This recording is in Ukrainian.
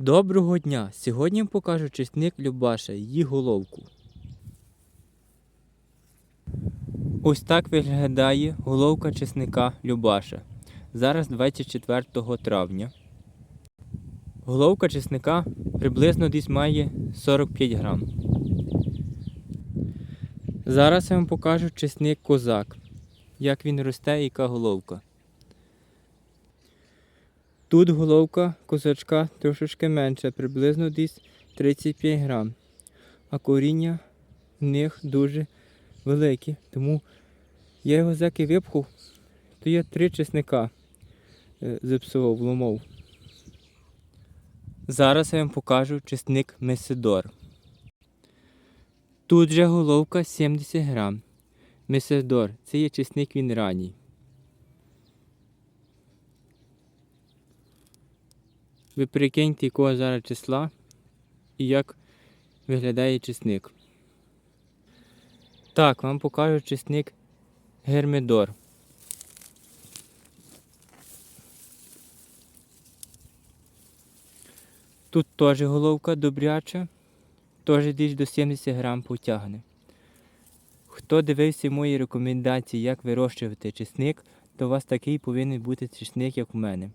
Доброго дня! Сьогодні покажу чесник Любаша, її головку. Ось так виглядає головка чесника Любаша. Зараз 24 травня. Головка чесника приблизно десь має 45 грам. Зараз я вам покажу чесник козак, як він росте і яка головка. Тут головка козачка трошечки менша, приблизно десь 35 грам. А коріння в них дуже великі. Тому я його зеки випхав, то я три чесника е, зіпсував, вломов. Зараз я вам покажу чесник Месидор. Тут же головка 70 грам. Месидор це є чесник він ранній. Ви прикиньте, якого зараз числа і як виглядає чесник. Так, вам покажу чесник Гермидор. Тут теж головка добряча, теж десь до 70 грам потягне. Хто дивився мої рекомендації, як вирощувати чесник, то у вас такий повинен бути чесник, як у мене.